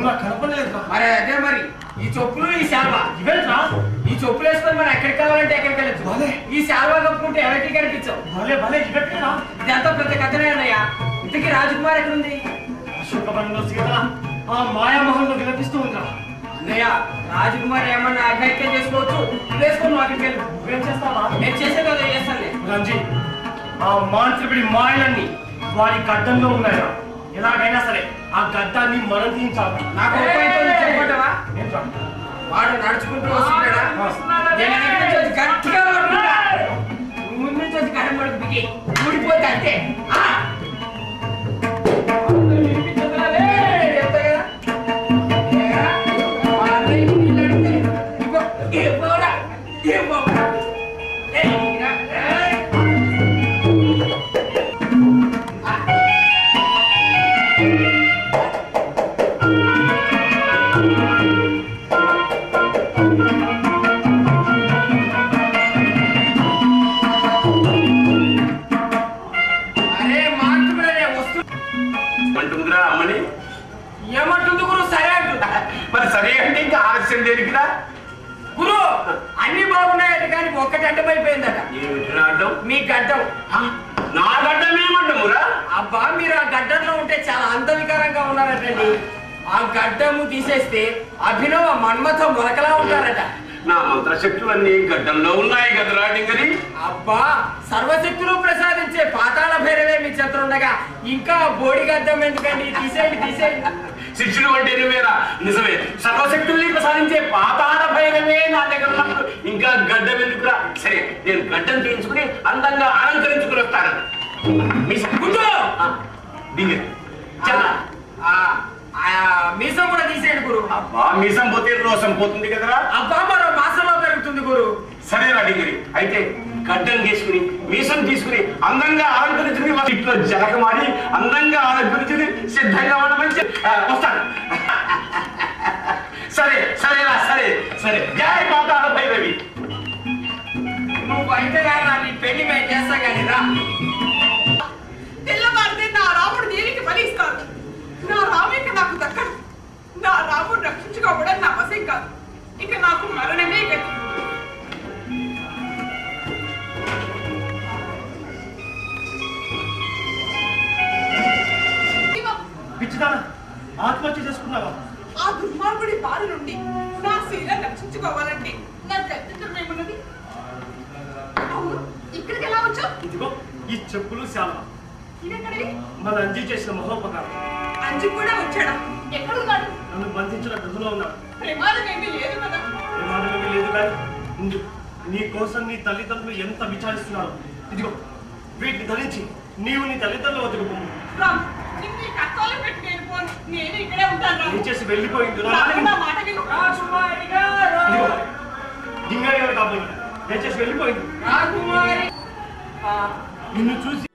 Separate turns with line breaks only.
నువ్వు నాకు కనపడలేదురా
మరి అదే మరి. ఈ చెప్పులు ఈ శాల్వా?
ఇవేంట్రా?
ఈ చెప్పులు వేసుకొని మనం ఎక్కడికి కావాలంటే ఎక్కడికి వెళ్ళచ్చు?
భలే.
ఈ శాల్వా కప్పుకుంటే ఎవరికి కనిపించవు?
భలే భలే ఇవెట్రా
ఇదంతా పెద్ద కథనే అన్నయ్య. ఇంతకీ రాజకుమార్ ఎక్కడ ఉంది
అశోకవనంలో సీత ఆ మాయామహల్లో విలపిస్తూ ఉందిరా.
అన్నయ్య రాజకుమార్ ఏమన్నా అఘాయిత్యం చేసుకోవచ్చు? వేసుకొని వెళ్ళు.
నువ్వేం చేస్తావా?
నేను చేసేది అదే చేస్తానులే.
రంజీ ఆ మాంత్రికుడి మాయలన్నీ వారి గడ్డంలో ఉన్నాయా ఎలాగైనా సరే ఆ గడ్డాన్ని మనం తీయించాలి.
నాకు
ఏంట్రా?
వాడు నడుచుకుంటూ వస్తున్నాడా? గట్టిగా ముందు నుంచి వచ్చి ఊడిపోతే అంతే!
అంటుందిరా అమ్మని?
ఏమంటుంది గురు సరే అంటుంది?
మరి సరే అంటే ఇంకా ఆలస్యం దేనికిరా?
గురు అన్ని బాగున్నాయట కానీ ఒక్కటి అడ్డమైపోయిందట
ఏమిటిరా అడ్డం?
మీ గడ్డం.
నా గడ్డం ఏమంటామురా?
అబ్బా మీరు ఆ గడ్డంలో ఉంటే చాలా అందవికారంగా ఉన్నారటండి. ఆ గడ్డము తీసేస్తే అభినవ మన్మథ మొలకలా ఉంటారట.
నా మంత్రశక్తులన్నీ గడ్డంలో ఉన్నాయి కదరా డింగరి?
అబ్బా సర్వశక్తులు ప్రసాదించే పాతాళ భైరవే మీ ఉండగా ఇంకా బోడి గడ్డం ఎందుకండి? తీసేయండి తీసేయండి.
శిష్యుడు అంటే నువ్వేరా నిజమే సర్వశక్తుల్ని ప్రసాదించే పాతాళ భైరవే నా దగ్గర ఉన్నప్పుడు ఇంకా గడ్డం ఎందుకురా? సరే నేను గడ్డం తీయించుకుని అందంగా అలంకరించుకుని వస్తాను! డింగరి చాలా
మీసం కూడా తీసేయండి గురు.
అబ్బా మీసం పోతే రోసం పోతుంది కదరా?
అబ్బా మరో మాసంలో పెరుగుతుంది గురు.
సరేనా డింగిరి. అయితే గడ్డం తీసుకుని మీసం తీసుకుని అందంగా మన ఇంట్లో జలకమాడి అందంగా అలంకరించుకుని సిద్ధంగా ఉండమని వస్తాను. సరే సరేనా సరే సరే. జయ పాతాళ భైరవి.
నువ్వు అయితే రా నీ పెళ్ళి మేము చేస్తా కానీ రా.
తెల్లవారితే నా రాముడు దేనికి బలిస్తాడు నా రామిక నాకు దక్కడు. నా రాముడు రక్షించుకోవడం నా
ఆత్మహత్య చేసుకున్నావా?
ఆ దుర్మార్గుడి బారి నుండి నా శీలం రక్షించుకోవాలంటే నా గత్యంతరం ఏమున్నది? అవును ఇక్కడికి ఎలా వచ్చావు?
ఇదిగో ఈ చెప్పులు శాల మన అంజీ చేసిన మహోపకారం.
అంజు కూడా వచ్చాడా? ఎక్కడున్నాడు?
నన్ను బంధించిన గదిలో ఉన్నాడు.
ప్రమాదం ఏమీ లేదు కదా.
ప్రమాదమేమీ లేదు కానీ ఉండు. నీ కోసం నీ తల్లిదండ్రులు ఎంత విచారిస్తున్నారు. ఇదిగో వీటిని ధరించి నీవు నీ తల్లిదండ్రులు వద్దకు.
రామ్ నిన్ను ఈ కష్టాలు పెట్టి నేను పోను. నేను ఇక్కడే ఉంటాను రామ్.
దయచేసి వెళ్ళిపోయింది.
గారు
దయచేసి వెళ్ళిపోయింది. నిన్ను చూసి